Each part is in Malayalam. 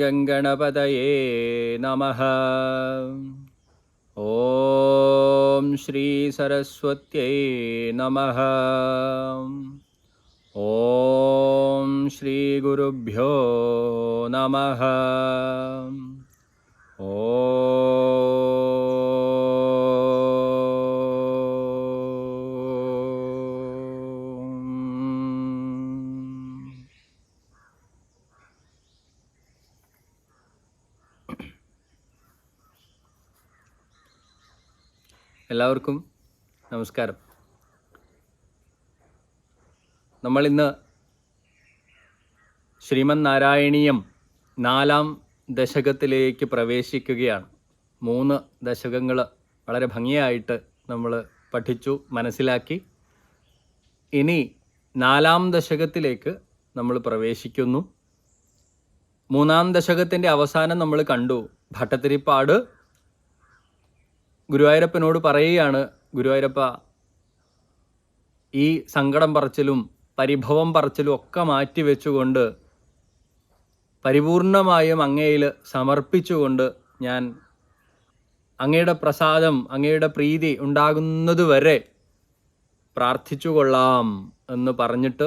गङ्गणपतये नमः। ॐ श्रीसरस्वत्यै नमः। ॐ श्रीगुरुभ्यो नमः। ഓം എല്ലാവർക്കും നമസ്കാരം. നമ്മൾ ഇന്ന് ശ്രീമൻ നാരായണീയം നാലാം ദശകത്തിലേക്ക് പ്രവേശിക്കുകയാണ്. മൂന്ന് ദശകങ്ങൾ വളരെ ഭംഗിയായിട്ട് നമ്മൾ പഠിച്ചു മനസ്സിലാക്കി. ഇനി നാലാം ദശകത്തിലേക്ക് നമ്മൾ പ്രവേശിക്കുന്നു. മൂന്നാം ദശകത്തിന്റെ അവസാനം നമ്മൾ കണ്ടു ഭട്ടത്തിരിപ്പാട് ഗുരുവായൂരപ്പനോട് പറയുകയാണ് ഗുരുവായൂരപ്പ ഈ സങ്കടം പറച്ചിലും പരിഭവം പറച്ചിലും ഒക്കെ മാറ്റി വെച്ചുകൊണ്ട് പരിപൂർണമായും അങ്ങയിൽ സമർപ്പിച്ചുകൊണ്ട് ഞാൻ അങ്ങയുടെ പ്രസാദം അങ്ങയുടെ പ്രീതി ഉണ്ടാകുന്നതുവരെ പ്രാർത്ഥിച്ചുകൊള്ളാം എന്ന് പറഞ്ഞിട്ട്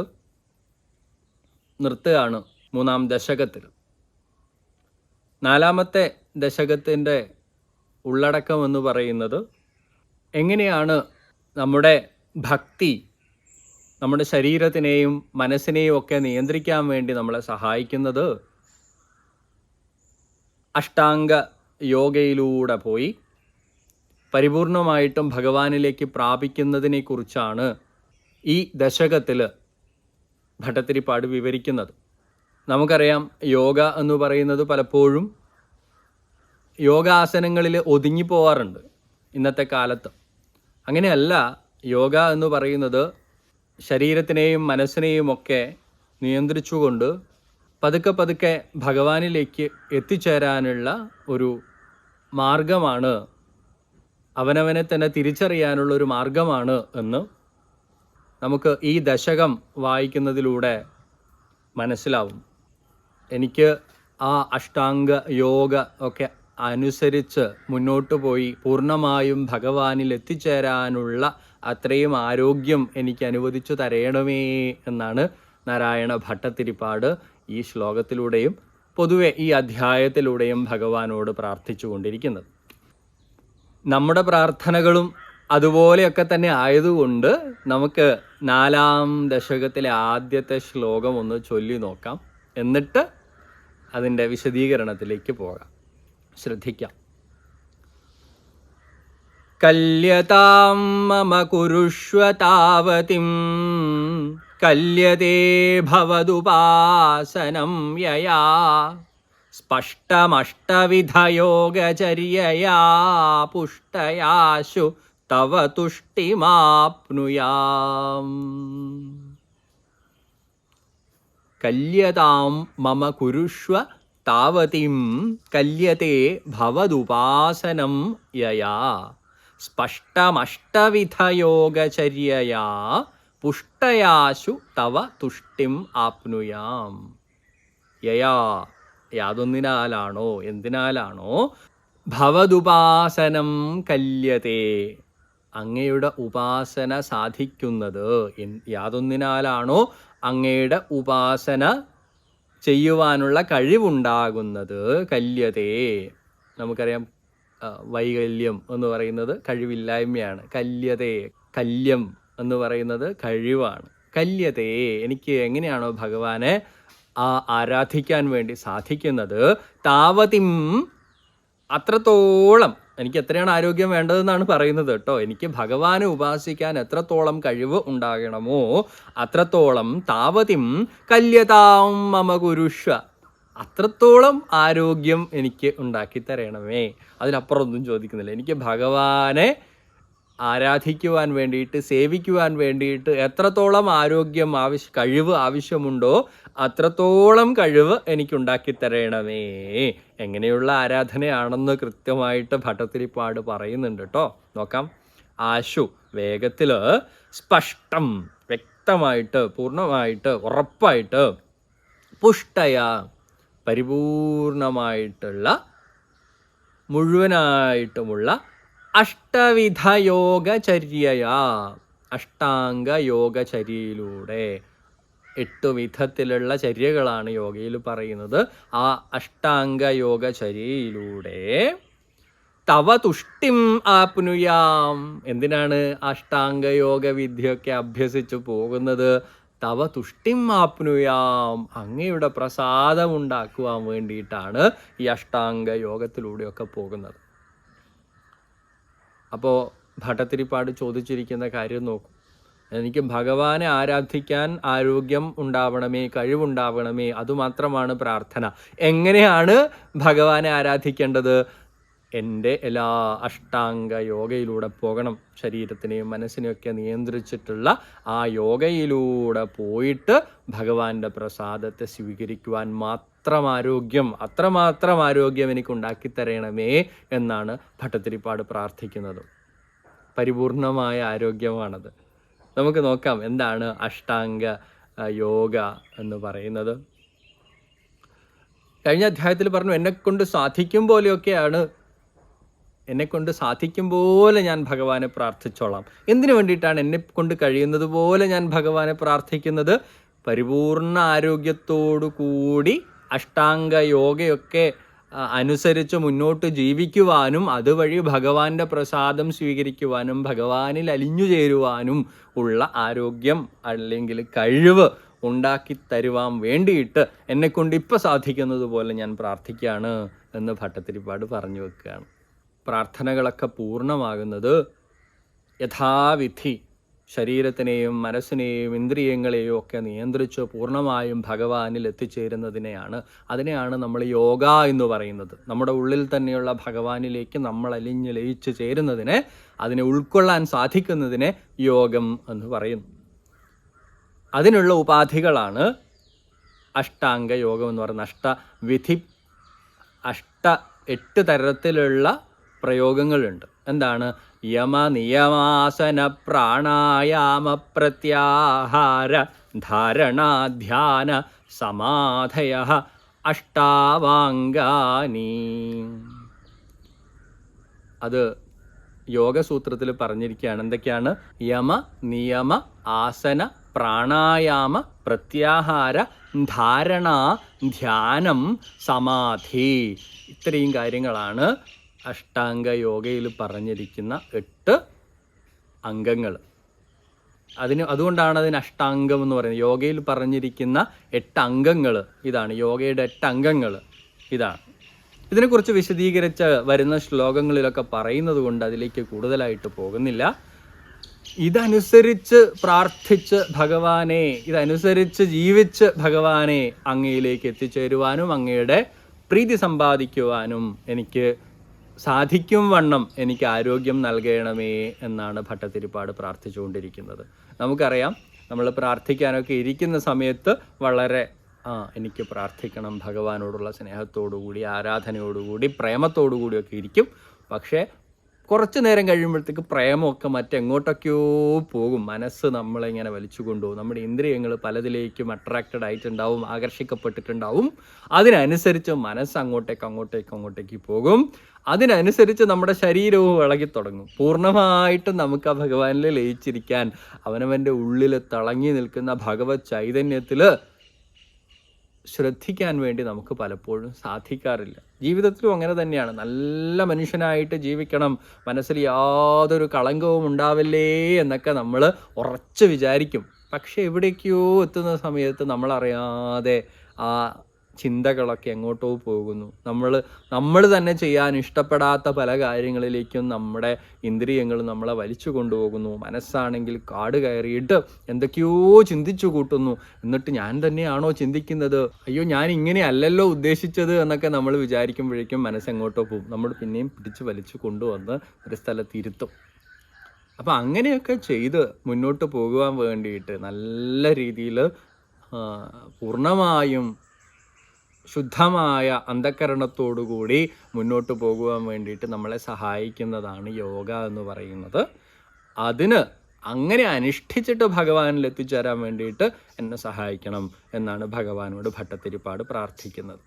നിർത്തുകയാണ് മൂന്നാം ദശകത്തിൽ. നാലാമത്തെ ദശകത്തിന്റെ ഉള്ളടക്കം എന്ന് പറയുന്നത് എങ്ങനെയാണ് നമ്മുടെ ഭക്തി നമ്മുടെ ശരീരത്തിനെയും മനസ്സിനെയും ഒക്കെ നിയന്ത്രിക്കാൻ വേണ്ടി നമ്മളെ സഹായിക്കുന്നത്? അഷ്ടാംഗ യോഗയിലൂടെ പോയി പരിപൂർണമായിട്ടും ഭഗവാനിലേക്ക് പ്രാപിക്കുന്നതിനെക്കുറിച്ചാണ് ഈ ദശകത്തിൽ ഭട്ടത്തിരിപ്പാട് വിവരിക്കുന്നത്. നമുക്കറിയാം യോഗ എന്ന് പറയുന്നത് പലപ്പോഴും യോഗാസനങ്ങളിൽ ഒതുങ്ങി പോവാറുണ്ട് ഇന്നത്തെ കാലത്ത്. അങ്ങനെയല്ല യോഗ എന്ന് പറയുന്നത് ശരീരത്തിനെയും മനസ്സിനെയും ഒക്കെ നിയന്ത്രിച്ചുകൊണ്ട് പതുക്കെ പതുക്കെ ഭഗവാനിലേക്ക് എത്തിച്ചേരാനുള്ള ഒരു മാർഗമാണ് അവനവനെ തന്നെ തിരിച്ചറിയാനുള്ള ഒരു മാർഗമാണ് എന്ന് നമുക്ക് ഈ ദശകം വായിക്കുന്നതിലൂടെ മനസ്സിലാവും. എനിക്ക് ആ അഷ്ടാംഗ യോഗ ഒക്കെ അനുസരിച്ച് മുന്നോട്ട് പോയി പൂർണമായും ഭഗവാനിൽ എത്തിച്ചേരാനുള്ള അത്രയും ആരോഗ്യം എനിക്ക് അനുവദിച്ചു തരയണമേ എന്നാണ് നാരായണ ഭട്ടത്തിരിപ്പാട് ഈ ശ്ലോകത്തിലൂടെയും പൊതുവെ ഈ അധ്യായത്തിലൂടെയും ഭഗവാനോട് പ്രാർത്ഥിച്ചു കൊണ്ടിരിക്കുന്നത് നമ്മുടെ പ്രാർത്ഥനകളും അതുപോലെയൊക്കെ തന്നെ ആയതുകൊണ്ട് നമുക്ക് നാലാം ദശകത്തിലെ ആദ്യത്തെ ശ്ലോകം ഒന്ന് ചൊല്ലി നോക്കാം. എന്നിട്ട് അതിന്റെ വിശദീകരണത്തിലേക്ക് പോകാം. ശ്രദ്ധിക്കാം. കല്യതാം മമ കുരുഷ്വ താവതിം കല്യതേ ഭവതുപാസനം യയാ സ്പഷ്ടമഷ്ടവിധയോഗചര്യയാ പുഷ്ടയാശു തവ തുഷ്ടിമാപ്നുയാം. കല്യതാം മമ കുരുഷ്വ താവതിം കല്യത്തെ ഭവതുപാസനം യയാ സ്പഷ്ടമഷ്ടവിധയോഗചര്യയാ പുഷ്ടയാശു തവ തുഷ്ടിം ആപ്നുയാം യയാ യാതൊന്നിനാലാണോ? എന്തിനാലാണോ? ഭവതുപാസനം കല്യത്തെ। അങ്ങയുടെ ഉപാസന സാധിക്കുന്നത് യാതൊന്നിനാലാണോ? അങ്ങയുടെ ഉപാസന ചെയ്യുവാനുള്ള കഴിവുണ്ടാകുന്നത് കല്യതേ. നമുക്കറിയാം വൈകല്യം എന്ന് പറയുന്നത് കഴിവില്ലായ്മയാണ്. കല്യതേ കല്യം എന്ന് പറയുന്നത് കഴിവാണ്. കല്യതേ എനിക്ക് എങ്ങനെയാണോ ഭഗവാനെ ആ ആരാധിക്കാൻ വേണ്ടി സാധിക്കുന്നത്? താവതിം അത്രത്തോളം എനിക്ക് എത്രയാണ് ആരോഗ്യം വേണ്ടതെന്നാണ് പറയുന്നത് കേട്ടോ. എനിക്ക് ഭഗവാനെ ഉപാസിക്കാൻ എത്രത്തോളം കഴിവ് ഉണ്ടാകണമോ അത്രത്തോളം താവതിം കല്യതാം മമ കുരുഷ അത്രത്തോളം ആരോഗ്യം എനിക്ക് ഉണ്ടാക്കി തരണമേ. അതിനപ്പുറമൊന്നും ചോദിക്കുന്നില്ല. എനിക്ക് ഭഗവാനെ ആരാധിക്കുവാൻ വേണ്ടിയിട്ട് സേവിക്കുവാൻ വേണ്ടിയിട്ട് എത്രത്തോളം ആരോഗ്യം ആവശ്യ കഴിവ് ആവശ്യമുണ്ടോ അത്രത്തോളം കഴിവ് എനിക്കുണ്ടാക്കി തരണമേ എങ്ങനെയുള്ള ആരാധനയാണെന്ന് കൃത്യമായിട്ട് ഭട്ടത്തിരിപ്പാട് പറയുന്നുണ്ട് കേട്ടോ നോക്കാം. ആശു വേഗത്തിൽ സ്പഷ്ടം വ്യക്തമായിട്ട് പൂർണമായിട്ട് ഉറപ്പായിട്ട് പുഷ്ടയ പരിപൂർണമായിട്ടുള്ള മുഴുവനായിട്ടുമുള്ള അഷ്ടവിധ യോഗചര്യയാ അഷ്ടാംഗ യോഗചര്യയിലൂടെ എട്ട് വിധത്തിലുള്ള ചര്യകളാണ് യോഗയിൽ പറയുന്നത്. ആ അഷ്ടാംഗ യോഗ ചര്യയിലൂടെ തവ തുഷ്ടിം ആപ്നുയാം. എന്തിനാണ് അഷ്ടാംഗ യോഗ വിദ്യയൊക്കെ അഭ്യസിച്ചു പോകുന്നത്? തവ തുഷ്ടിം ആപ്നുയാം. അങ്ങയുടെ പ്രസാദം ഉണ്ടാക്കുവാൻ വേണ്ടിയിട്ടാണ് ഈ അഷ്ടാംഗ യോഗത്തിലൂടെയൊക്കെ പോകുന്നത്. അപ്പോൾ ഭട്ടത്തിരിപ്പാട് ചോദിച്ചിരിക്കുന്ന കാര്യം നോക്കൂ. എനിക്ക് ഭഗവാനെ ആരാധിക്കാൻ ആരോഗ്യം ഉണ്ടാവണമേ കഴിവുണ്ടാവണമേ അതുമാത്രമാണ് പ്രാർത്ഥന. എങ്ങനെയാണ് ഭഗവാനെ ആരാധിക്കേണ്ടത്? എന്റെ എല്ലാ അഷ്ടാംഗ യോഗയിലൂടെ പോകണം. ശരീരത്തിനെയും മനസ്സിനെയൊക്കെ നിയന്ത്രിച്ചിട്ടുള്ള ആ യോഗയിലൂടെ പോയിട്ട് ഭഗവാന്റെ പ്രസാദത്തെ സ്വീകരിക്കുവാൻ മാത്രം ആരോഗ്യം അത്രമാത്രം ആരോഗ്യം എനിക്ക് ഉണ്ടാക്കി തരണമേ എന്നാണ് ഭട്ടത്തിരിപ്പാട് പ്രാർത്ഥിക്കുന്നത്. പരിപൂർണമായ ആരോഗ്യമാണത്. നമുക്ക് നോക്കാം എന്താണ് അഷ്ടാംഗ യോഗ എന്ന് പറയുന്നത്. കഴിഞ്ഞ അധ്യായത്തിൽ പറഞ്ഞു എന്നെ കൊണ്ട് സാധിക്കും പോലെയൊക്കെയാണ്. എന്നെ കൊണ്ട് സാധിക്കും പോലെ ഞാൻ ഭഗവാനെ പ്രാർത്ഥിച്ചോളാം. എന്തിനു വേണ്ടിയിട്ടാണ് എന്നെ കൊണ്ട് കഴിയുന്നത് പോലെ ഞാൻ ഭഗവാനെ പ്രാർത്ഥിക്കുന്നത്? പരിപൂർണ ആരോഗ്യത്തോടു കൂടി അഷ്ടാംഗ യോഗയൊക്കെ അനുസരിച്ച് മുന്നോട്ട് ജീവിക്കുവാനും അതുവഴി ഭഗവാന്റെ പ്രസാദം സ്വീകരിക്കുവാനും ഭഗവാനിൽ അലിഞ്ഞു ചേരുവാനും ഉള്ള ആരോഗ്യം അല്ലെങ്കിൽ കഴിവ് ഉണ്ടാക്കി തരുവാൻ വേണ്ടിയിട്ട് എന്നെ കൊണ്ട് ഇപ്പം സാധിക്കുന്നത് പോലെ ഞാൻ പ്രാർത്ഥിക്കുകയാണ് എന്ന് ഭട്ടത്തിരിപ്പാട് പറഞ്ഞു വെക്കുകയാണ്. പ്രാർത്ഥനകളൊക്കെ പൂർണമാകുന്നത് യഥാവിധി ശരീരത്തിനെയും മനസ്സിനെയും ഇന്ദ്രിയങ്ങളെയും ഒക്കെ നിയന്ത്രിച്ച് പൂർണമായും ഭഗവാനിൽ എത്തിച്ചേരുന്നതിനെയാണ് അതിനെയാണ് നമ്മൾ യോഗ എന്ന് പറയുന്നത്. നമ്മുടെ ഉള്ളിൽ തന്നെയുള്ള ഭഗവാനിലേക്ക് നമ്മൾ അലിഞ്ഞ് ലയിച്ച് ചേരുന്നതിനെ അതിനെ ഉൾക്കൊള്ളാൻ സാധിക്കുന്നതിനെ യോഗം എന്ന് പറയുന്നു. അതിനുള്ള ഉപാധികളാണ് അഷ്ടാംഗ യോഗം എന്ന് പറയുന്നത്. അഷ്ടവിധി അഷ്ട എട്ട് തരത്തിലുള്ള പ്രയോഗങ്ങളുണ്ട്. എന്താണ്? യമ നിയമാസന പ്രാണായാമ പ്രത്യാഹാര ധാരണാധ്യാന സമാധയ അഷ്ടാവാംഗാനി അത് യോഗസൂത്രത്തിൽ പറഞ്ഞിരിക്കുകയാണ്. എന്തൊക്കെയാണ്? യമ നിയമ ആസന പ്രാണായാമ പ്രത്യാഹാര ധാരണ ധ്യാനം സമാധി. ഇത്രയും കാര്യങ്ങളാണ് അഷ്ടാംഗ യോഗയിൽ പറഞ്ഞിരിക്കുന്ന എട്ട് അംഗങ്ങൾ. അതിന് അതുകൊണ്ടാണ് അതിന് അഷ്ടാംഗം എന്ന് പറയുന്നത്. യോഗയിൽ പറഞ്ഞിരിക്കുന്ന എട്ട് അംഗങ്ങൾ ഇതാണ്. യോഗയുടെ എട്ട് അംഗങ്ങൾ ഇതാണ്. ഇതിനെക്കുറിച്ച് വിശദീകരിച്ച വരുന്ന ശ്ലോകങ്ങളിലൊക്കെ പറയുന്നത് കൊണ്ട് അതിലേക്ക് കൂടുതലായിട്ട് പോകുന്നില്ല. ഇതനുസരിച്ച് പ്രാർത്ഥിച്ച് ഭഗവാനെ ഇതനുസരിച്ച് ജീവിച്ച് ഭഗവാനെ അങ്ങയിലേക്ക് എത്തിച്ചേരുവാനും അങ്ങയുടെ പ്രീതി സമ്പാദിക്കുവാനും എനിക്ക് സാധിക്കും വണ്ണം എനിക്ക് ആരോഗ്യം നൽകണമേ എന്നാണ് ഭട്ടത്തിരിപ്പാട് പ്രാർത്ഥിച്ചുകൊണ്ടിരിക്കുന്നത്. നമുക്കറിയാം നമ്മൾ പ്രാർത്ഥിക്കാനൊക്കെ ഇരിക്കുന്ന സമയത്ത് വളരെ ആ എനിക്ക് പ്രാർത്ഥിക്കണം ഭഗവാനോടുള്ള സ്നേഹത്തോടുകൂടി ആരാധനയോടുകൂടി പ്രേമത്തോടുകൂടിയൊക്കെ ഇരിക്കും. പക്ഷേ കുറച്ച് നേരം കഴിയുമ്പോഴത്തേക്ക് പ്രേമമൊക്കെ മറ്റെങ്ങോട്ടൊക്കെയോ പോകും. മനസ്സ് നമ്മളിങ്ങനെ വലിച്ചു കൊണ്ടുപോകും നമ്മുടെ ഇന്ദ്രിയങ്ങൾ പലതിലേക്കും അട്രാക്റ്റഡ് ആയിട്ടുണ്ടാവും ആകർഷിക്കപ്പെട്ടിട്ടുണ്ടാവും. അതിനനുസരിച്ച് മനസ്സ് അങ്ങോട്ടേക്ക് അങ്ങോട്ടേക്ക് അങ്ങോട്ടേക്ക് പോകും. അതിനനുസരിച്ച് നമ്മുടെ ശരീരവും ഇളകി തുടങ്ങും പൂർണമായിട്ടും നമുക്ക് ആ ഭഗവാനിൽ ലയിച്ചിരിക്കാൻ അവനവന്റെ ഉള്ളിൽ തിളങ്ങി നിൽക്കുന്ന ഭഗവത് ചൈതന്യത്തിൽ ശ്രദ്ധിക്കാൻ വേണ്ടി നമുക്ക് പലപ്പോഴും സാധിക്കാറില്ല. ജീവിതത്തിലും അങ്ങനെ തന്നെയാണ്. നല്ല മനുഷ്യനായിട്ട് ജീവിക്കണം. മനസ്സിൽ യാതൊരു കളങ്കവും ഉണ്ടാവില്ലേ എന്നൊക്കെ നമ്മൾ ഉറച്ച് വിചാരിക്കും. പക്ഷെ എവിടേക്കോ എത്തുന്ന സമയത്ത് നമ്മളറിയാതെ ആ ചിന്തകളൊക്കെ എങ്ങോട്ടോ പോകുന്നു. നമ്മൾ നമ്മൾ തന്നെ ചെയ്യാൻ ഇഷ്ടപ്പെടാത്ത പല കാര്യങ്ങളിലേക്കും നമ്മുടെ ഇന്ദ്രിയങ്ങൾ നമ്മളെ വലിച്ചു കൊണ്ടുപോകുന്നു. മനസ്സാണെങ്കിൽ കാട് കയറിയിട്ട് എന്തൊക്കെയോ ചിന്തിച്ചു കൂട്ടുന്നു. എന്നിട്ട് ഞാൻ തന്നെയാണോ ചിന്തിക്കുന്നത്? അയ്യോ ഞാൻ ഇങ്ങനെ അല്ലല്ലോ ഉദ്ദേശിച്ചത് എന്നൊക്കെ നമ്മൾ വിചാരിക്കുമ്പോഴേക്കും മനസ്സ് എങ്ങോട്ടോ പോകും. നമ്മൾ പിന്നെയും പിടിച്ചു വലിച്ചു കൊണ്ടുവന്ന് ഒരു സ്ഥലത്ത് അപ്പോൾ അപ്പം അങ്ങനെയൊക്കെ ചെയ്ത് മുന്നോട്ട് പോകുവാൻ വേണ്ടിയിട്ട് നല്ല രീതിയിൽ പൂർണമായും ശുദ്ധമായ അന്ധകരണത്തോടുകൂടി മുന്നോട്ട് പോകുവാൻ വേണ്ടിയിട്ട് നമ്മളെ സഹായിക്കുന്നതാണ് യോഗ എന്ന് പറയുന്നത്. അതിന് അങ്ങനെ അനുഷ്ഠിച്ചിട്ട് ഭഗവാനിൽ എത്തിച്ചേരാൻ വേണ്ടിയിട്ട് എന്നെ സഹായിക്കണം എന്നാണ് ഭഗവാനോട് ഭട്ടത്തിരിപ്പാട് പ്രാർത്ഥിക്കുന്നത്.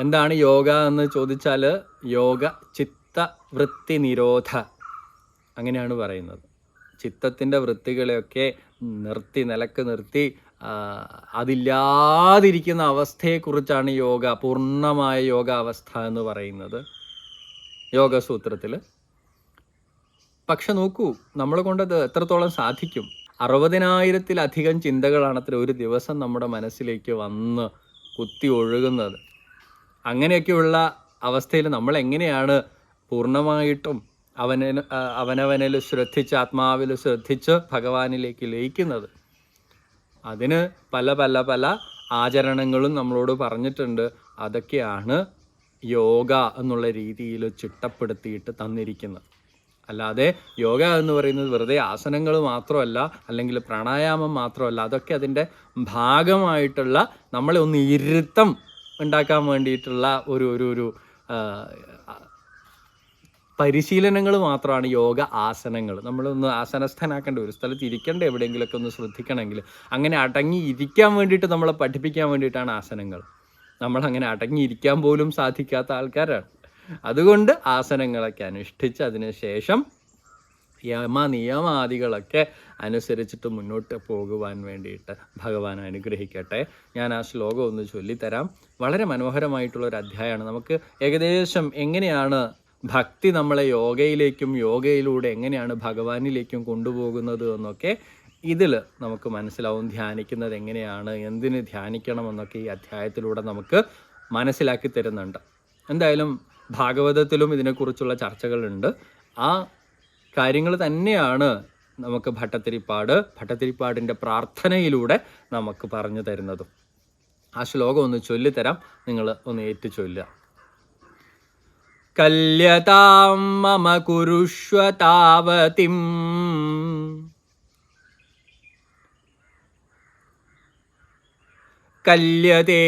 എന്താണ് യോഗ എന്ന് ചോദിച്ചാൽ യോഗ ചിത്ത വൃത്തി നിരോധ അങ്ങനെയാണ് പറയുന്നത്. ചിത്തത്തിന്റെ വൃത്തികളെയൊക്കെ നിർത്തി നിലയ്ക്ക് നിർത്തി അതില്ലാതിരിക്കുന്ന അവസ്ഥയെക്കുറിച്ചാണ് യോഗ പൂർണമായ യോഗ അവസ്ഥ എന്ന് പറയുന്നത്. യോഗസൂത്രത്തിൽ പക്ഷെ നോക്കൂ നമ്മൾ കൊണ്ടത് എത്രത്തോളം സാധിക്കും. അറുപതിനായിരത്തിലധികം ചിന്തകളാണ് അത്ര ഒരു ദിവസം നമ്മുടെ മനസ്സിലേക്ക് വന്ന് കുത്തി ഒഴുകുന്നത്. അങ്ങനെയൊക്കെയുള്ള അവസ്ഥയിൽ നമ്മൾ എങ്ങനെയാണ് പൂർണമായിട്ടും അവന അവനവനിൽ ശ്രദ്ധിച്ച് ആത്മാവിൽ ശ്രദ്ധിച്ച് ഭഗവാനിലേക്ക് ലയിക്കുന്നത്? അതിന് പല പല പല ആചരണങ്ങളും നമ്മളോട് പറഞ്ഞിട്ടുണ്ട്. അതൊക്കെയാണ് യോഗ എന്നുള്ള രീതിയിൽ ചിട്ടപ്പെടുത്തിയിട്ട് തന്നിരിക്കുന്നത്. അല്ലാതെ യോഗ എന്ന് പറയുന്നത് വെറുതെ ആസനങ്ങൾ മാത്രമല്ല അല്ലെങ്കിൽ പ്രാണായാമം മാത്രമല്ല അതൊക്കെ അതിന്റെ ഭാഗമായിട്ടുള്ള നമ്മളെ ഒന്ന് ഇരുത്തം ഉണ്ടാക്കാൻ വേണ്ടിയിട്ടുള്ള ഒരു ഒരു ഒരു പരിശീലനങ്ങൾ മാത്രമാണ് യോഗ ആസനങ്ങൾ. നമ്മളൊന്ന് ആസനസ്ഥനാക്കേണ്ട ഒരു സ്ഥലത്ത് ഇരിക്കേണ്ട എവിടെയെങ്കിലുമൊക്കെ ഒന്ന് ശ്രദ്ധിക്കണമെങ്കിൽ അങ്ങനെ അടങ്ങി ഇരിക്കാൻ വേണ്ടിയിട്ട് നമ്മളെ പഠിപ്പിക്കാൻ വേണ്ടിയിട്ടാണ് ആസനങ്ങൾ. നമ്മൾ അങ്ങനെ അടങ്ങിയിരിക്കാൻ പോലും സാധിക്കാത്ത ആൾക്കാരാണ്. അതുകൊണ്ട് ആസനങ്ങളൊക്കെ അനുഷ്ഠിച്ച് അതിനുശേഷം യമ നിയമാദികളൊക്കെ അനുസരിച്ചിട്ട് മുന്നോട്ട് പോകുവാൻ വേണ്ടിയിട്ട് ഭഗവാൻ അനുഗ്രഹിക്കട്ടെ. ഞാൻ ആ ശ്ലോകം ഒന്ന് ചൊല്ലിത്തരാം. വളരെ മനോഹരമായിട്ടുള്ള ഒരു അധ്യായമാണ് നമുക്ക് ഏകദേശം എങ്ങനെയാണ് ഭക്തി നമ്മളെ യോഗയിലേക്കും യോഗയിലൂടെ എങ്ങനെയാണ് ഭഗവാനിലേക്കും കൊണ്ടുപോകുന്നത് എന്നൊക്കെ ഇതിൽ നമുക്ക് മനസ്സിലാവും ധ്യാനിക്കുന്നത് എങ്ങനെയാണ് എന്തിന് ധ്യാനിക്കണമെന്നൊക്കെ ഈ അധ്യായത്തിലൂടെ നമുക്ക് മനസ്സിലാക്കി തരുന്നുണ്ട്. എന്തായാലും ഭാഗവതത്തിലും ഇതിനെക്കുറിച്ചുള്ള ചർച്ചകളുണ്ട്. ആ കാര്യങ്ങൾ തന്നെയാണ് നമുക്ക് ഭട്ടത്തിരിപ്പാട് ഭട്ടത്തിരിപ്പാടിന്റെ പ്രാർത്ഥനയിലൂടെ നമുക്ക് പറഞ്ഞു തരുന്നതും. ആ ശ്ലോകം ഒന്ന് ചൊല്ലിത്തരാം. നിങ്ങൾ ഒന്ന് ഏറ്റു ചൊല്ലുക കല്യതാം മമ കുരുഷ്വ താവതിം. കല്യതേ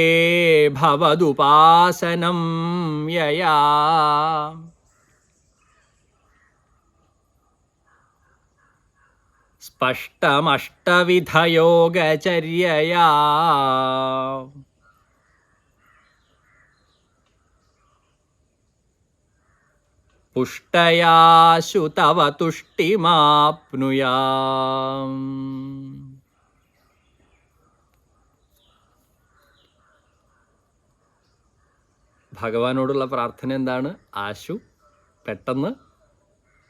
ഭവതുപാസനം യയാ. സ്പഷ്ടമഷ്ടവിധയോഗചര്യയാ. പുഷ്ടയാശു തവ തുഷ്ടിമാപ്നുയാം. ഭഗവാനോടുള്ള പ്രാർത്ഥന എന്താണ്? ആശു പെട്ടെന്ന്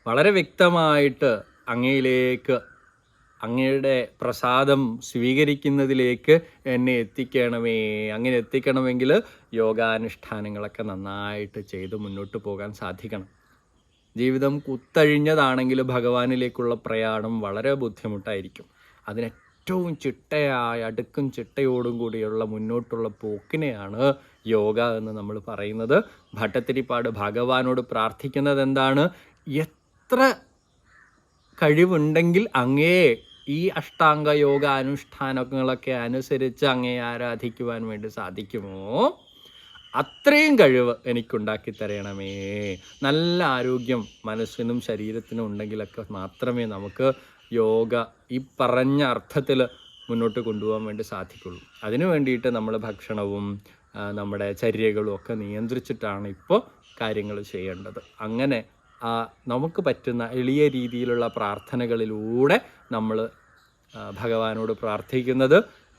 വളരെ വ്യക്തമായിട്ട് അങ്ങയിലേക്ക് അങ്ങയുടെ പ്രസാദം സ്വീകരിക്കുന്നതിലേക്ക് എന്നെ എത്തിക്കണമേ. അങ്ങനെ എത്തിക്കണമെങ്കിൽ യോഗാനുഷ്ഠാനങ്ങളൊക്കെ നന്നായിട്ട് ചെയ്ത് മുന്നോട്ട് പോകാൻ സാധിക്കണം. ജീവിതം കുത്തഴിഞ്ഞതാണെങ്കിൽ ഭഗവാനിലേക്കുള്ള പ്രയാണം വളരെ ബുദ്ധിമുട്ടായിരിക്കും. അതിന് ഏറ്റവും ചിട്ടയായ അടുക്കും ചിട്ടയോടും കൂടിയുള്ള മുന്നോട്ടുള്ള പോക്കിനെയാണ് യോഗ എന്ന് നമ്മൾ പറയുന്നത്. ഭട്ടത്തിരിപ്പാട് ഭഗവാനോട് പ്രാർത്ഥിക്കുന്നത് എന്താണ് എത്ര കഴിവുണ്ടെങ്കിൽ അങ്ങേ ഈ അഷ്ടാംഗ യോഗ അനുഷ്ഠാനങ്ങളൊക്കെ അനുസരിച്ച് അങ്ങേ ആരാധിക്കുവാൻ വേണ്ടി സാധിക്കുമോ? അത്രയും കഴിവ് എനിക്കുണ്ടാക്കി തരണമേ. നല്ല ആരോഗ്യം മനസ്സിനും ശരീരത്തിനും ഉണ്ടെങ്കിലൊക്കെ മാത്രമേ നമുക്ക് യോഗ ഈ പറഞ്ഞ അർത്ഥത്തിൽ മുന്നോട്ട് കൊണ്ടുപോകാൻ വേണ്ടി സാധിക്കുള്ളൂ. അതിനു വേണ്ടിയിട്ട് നമ്മൾ ഭക്ഷണവും നമ്മുടെ ചര്യകളും ഒക്കെ നിയന്ത്രിച്ചിട്ടാണ് ഇപ്പോൾ കാര്യങ്ങൾ ചെയ്യേണ്ടത്. അങ്ങനെ നമുക്ക് പറ്റുന്ന എളിയ രീതിയിലുള്ള പ്രാർത്ഥനകളിലൂടെ നമ്മൾ ഭഗവാനോട് പ്രാർത്ഥിക്കുന്നത്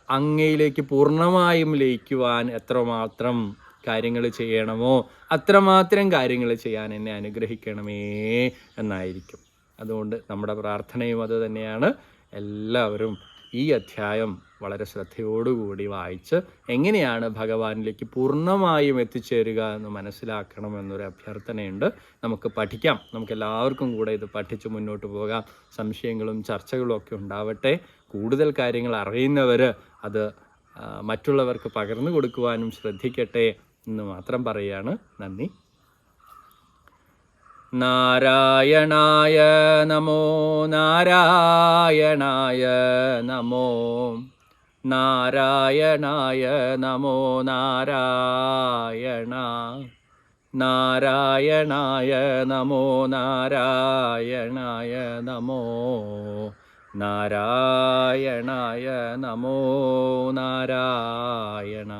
അങ്ങയിലേക്ക് പൂർണമായും ലയിക്കുവാൻ എത്രമാത്രം കാര്യങ്ങൾ ചെയ്യണമോ? അത്രമാത്രം കാര്യങ്ങൾ ചെയ്യാൻ എന്നെ അനുഗ്രഹിക്കണമേ എന്നായിരിക്കും. അതുകൊണ്ട് നമ്മുടെ പ്രാർത്ഥനയും അത് തന്നെയാണ്. എല്ലാവരും ഈ അധ്യായം വളരെ ശ്രദ്ധയോടുകൂടി വായിച്ച് എങ്ങനെയാണ് ഭഗവാനിലേക്ക് പൂർണമായും എത്തിച്ചേരുക എന്ന് മനസ്സിലാക്കണം എന്നൊരു അഭ്യർത്ഥനയുണ്ട്. നമുക്ക് പഠിക്കാം. നമുക്ക് എല്ലാവർക്കും കൂടെ ഇത് പഠിച്ച് മുന്നോട്ട് പോകാം. സംശയങ്ങളും ചർച്ചകളും ഒക്കെ ഉണ്ടാവട്ടെ. കൂടുതൽ കാര്യങ്ങൾ അറിയുന്നവർ അത് മറ്റുള്ളവർക്ക് പകർന്നു കൊടുക്കുവാനും ശ്രദ്ധിക്കട്ടെ. എന്ന് മാത്രം പറയുകയാണ് നന്ദി. നാരായണായ നമോ നാരായണായ നമോ നാരായണായ നമോ നാരായണ നാരായണായ നമോ നാരായണായ നമോ നാരായണായ നമോ നാരായണ.